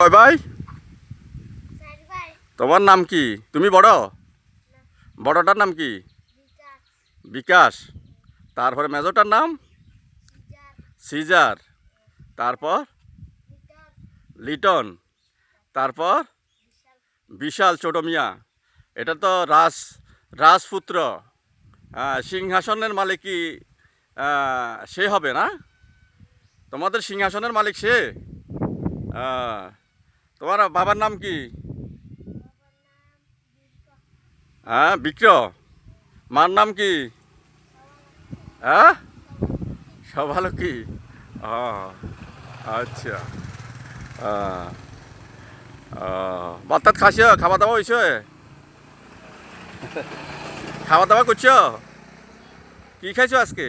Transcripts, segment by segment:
কয় ভাই? ভাই। তোমার নাম কি? তুমি বড়? বড়টার নাম কি? বিকাশ। তারপরে মেজরটার নাম? সিজার। তারপর? লিটন। তারপর? বিশাল। ছোট মিয়া। এটা তো রাজ রাজপুত্র। আহ, সিংহাসনের মালিক কি সে হবে না? তোমাদের সিংহাসনের মালিক সে? তোমার বাবার নাম কি? হ্যাঁ বিক্র মার নাম কি? হ্যাঁ? সভালক্ষী ও আচ্ছা। আহ ভাত টাত খাইছ? খাওয়া দাওয়া হয়েছে খাওয়া দাওয়া করছ? কি খাইছো আজকে?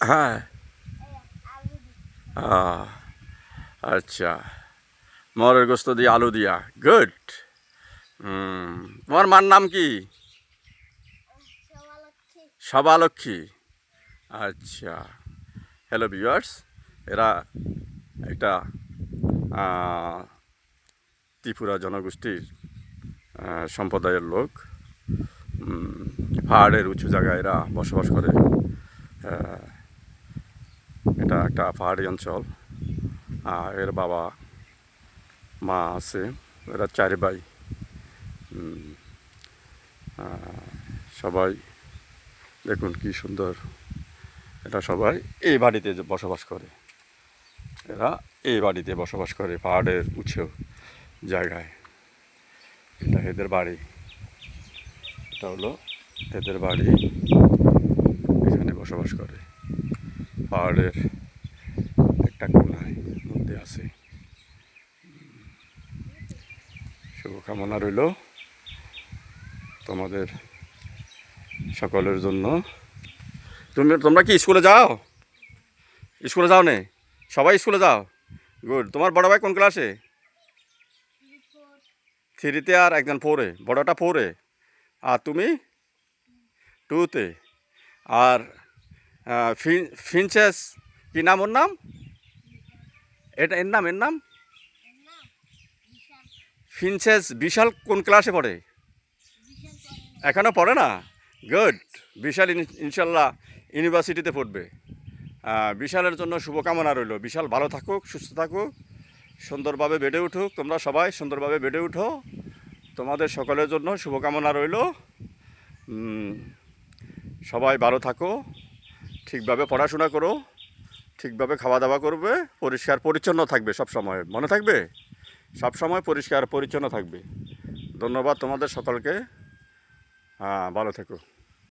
হ্যাঁ। আচ্ছা। মরের গোস্ত দিয়ে আলু দিয়া। গুড তোমার মার নাম কি? সবালক্ষী আচ্ছা। হ্যালো ভিউয়ার্স এরা একটা ত্রিপুরা জনগোষ্ঠীর সম্প্রদায়ের লোক। পাহাড়ের উঁচু জায়গায় এরা বসবাস করে। একটা পাহাড়ি অঞ্চল। আর এর বাবা, মা আছে, এরা চার ভাই। সবাই, দেখুন কি সুন্দর। এটা সবাই এই বাড়িতে বসবাস করে। এরা এই বাড়িতে বসবাস করে, পাহাড়ের উঁচু জায়গায়। এটা এদের বাড়ি। এটা হলো এদের বাড়ি। এখানে বসবাস করে। পাহাড়ের মধ্যে আছে। শুভকামনা রইল তোমাদের সকলের জন্য। তুমি তোমরা কি স্কুলে যাও? স্কুলে যাও নে? সবাই স্কুলে যাও? গুড। তোমার বড় ভাই কোন ক্লাসে? থ্রিতে আর একজন ফোরে। বড়টা ফোরে। আর তুমি? টুতে। আর ফিন, ফিনচেস, কি নাম ওর নাম? এটা এর নাম এর নাম? ফিনসেস বিশাল। কোন ক্লাসে পড়ে? এখনও পড়ে না। গুড। বিশাল ইন- ইনশাল্লাহ ইউনিভার্সিটিতে পড়বে। বিশালের জন্য শুভকামনা রইল। বিশাল ভালো থাকুক সুস্থ থাকুক সুন্দরভাবে বেড়ে উঠুক। তোমরা সবাই সুন্দরভাবে বেড়ে উঠো। তোমাদের সকলের জন্য শুভকামনা রইল। সবাই ভালো থাকো। ঠিকভাবে পড়াশোনা করো। ঠিকভাবে খাওয়া দাওয়া করবে, পরিষ্কার পরিচ্ছন্ন থাকবে সব সময় মনে থাকবে? সব সময় পরিষ্কার পরিচ্ছন্ন থাকবে। ধন্যবাদ তোমাদের সকলকে। হ্যাঁ ভালো থেকো।